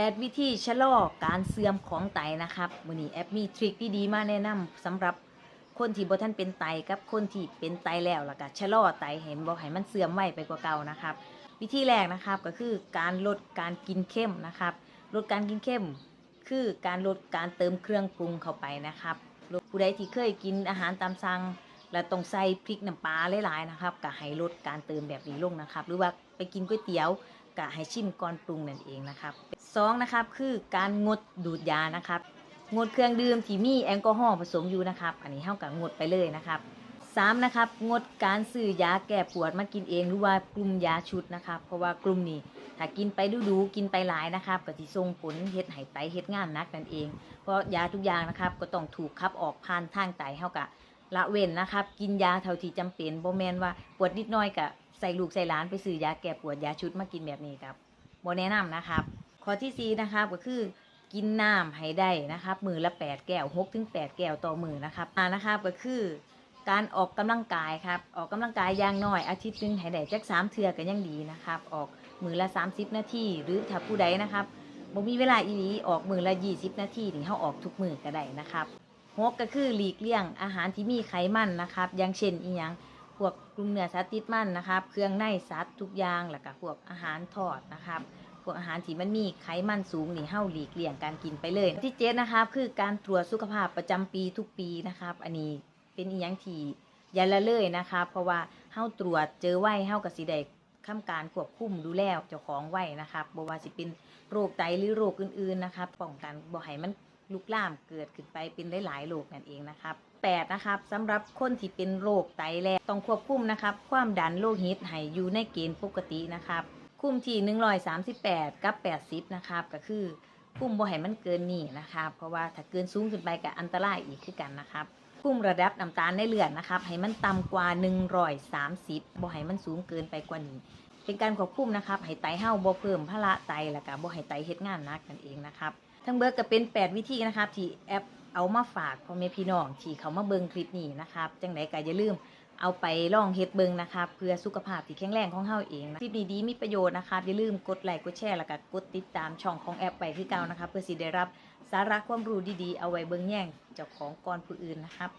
แอดวิธีชะลอการเสื่อมของไตนะครับมือนี้แอปมีทริคที่ดีมาแนะนำสำหรับคนที่บ่ทันเป็นไตกับคนที่เป็นไตแล้วล้วก็ชะลอไตเห็นบ่ให้มันเสื่อมไวไปกว่าเก่านะครับ วิธีแรกนะครับก็คือการลดการกินเข้มนะครับ ลดการกินเข้ม คือการลดการเติมเครื่องปรุงเข้าไปนะครับผู้ใดที่เคยกินอาหารตามสั่งแล้วต้องใส่พริกน้ำปลาหลายๆนะครับก็ให้ลดการเติมแบบนี้ลงนะครับ หรือว่าไปกินก๋วยเตี๋ยวก็ให้ชิมก่อนปรุงนั่นเองนะครับ สองนะครับคือการงดดูดยานะครับงดเครื่องดื่มที่มีแอลกอฮอล์ผสมอยู่นะครับ อันนี้เท่ากับงดไปเลยนะครับสามนะครับงดการซื้อยาแก้ปวดมากินเองหรือว่ากลุ่มยาชุดนะครับ เพราะว่ากลุ่มนี้ถ้ากินไปดูๆกินไปหลายนะครับก็สิส่งผลเฮ็ดให้ไตเฮ็ดงานนักนั่นเอง เพราะยาทุกอย่างนะครับก็ต้องถูกขับออกผ่านทางไตเฮากะละเว้นนะครับ กินยาเท่าที่จำเป็นบ่แมนว่าปวดนิดหน่อยกะใส่ลูกใส่หลานไปซื้อยาแก้ปวดยาชุดมากินแบบนี้ครับบ่แนะนำนะครับ ข้อที่สี่นะครับก็คือกินน้ำให้ได้นะครับมือละ8แก้ว6ถึง8แก้วต่อมือนะครับอ่านะครับก็คือการออกกำลังกายครับออกกำลังกายอย่างน้อยอาทิตย์หนึงให้ได้จักสามเทื่อก็ยังดีนะครับ ออกมือละ 30 นาทีหรือถ้าผู้ใดนะครับบ่มีเวลาอีหลีออกมือละ 20 นาทีนี่เฮาออกทุกมือก็ได้นะครับหกก็คือหลีกเลี่ยงอาหารที่มีไขมันนะครับอย่างเช่นอีหยังพวกกลุ่มเนื้อสัตว์ติดมันนะครับ เครื่องในสัตว์ทุกอย่างแล้วก็พวกอาหารทอดนะครับ วกอาหารที่มันมีไขมันสูงนี่เฮาหลีกเลี่ยงการกินไปเลย ที่เจ็ดนะครับคือการตรวจสุขภาพประจำปีทุกปีนะครับ อันนี้เป็นอีหยังที่อย่าละเลยนะครับเพราะว่าเฮาตรวจเจอไว้เฮาก็สิได้ทำการควบคุมดูแลเจ้าของไว้นะครับบ่ว่าสิเป็นโรคไตหรือโรคอื่นๆนะครับป้องกันบ่ให้มันลุกลามเกิดขึ้นไปเป็นหลายๆโรคนั่นเองนะครับแปดนะครับสำหรับคนที่เป็นโรคไตแล้วต้องควบคุมนะครับ ความดันโลหิตให้อยู่ในเกณฑ์ปกตินะครับ คุ้มที่138กับ80นะครับ ก็คือคุ้มบ่ให้มันเกินนี่นะครับ เพราะว่าถ้าเกินสูงขึ้นไปก็อันตรายอีกคือกันนะครับคุ้มระดับน้ำตาลในเลือดนะครับ ให้มันต่ำกว่า130บ่ให้มันสูงเกินไปกว่านี้ เป็นการควบคุมนะครับให้ไตเฮาบ่เพิ่มภาระไตแล้วก็บ่ให้ไตเฮ็ดงานนักนั่นเองนะครับ ทั้งเบิดก็เป็น 8 วิธีนะครับที่แอป เอามาฝากพ่อแม่พี่น้องที่เขามาเบิ้งคลิปนี้นะครับจังไดก็อย่าลืมเอาไปลองเฮ็ดเบิงนะครับเพื่อสุขภาพที่แข็งแรงของเฮาเองคลิปนี้ดีมีประโยชน์นะครับอย่าลืมกดไลค์กดแชร์แล้วก็กดติดตามช่องของแอปไปคือเก่านะครับเพื่อสิได้รับสาระความรู้ดีๆ เอาไว้เบิ้งแย่งเจ้าของก่อนผู้อื่นนะครับ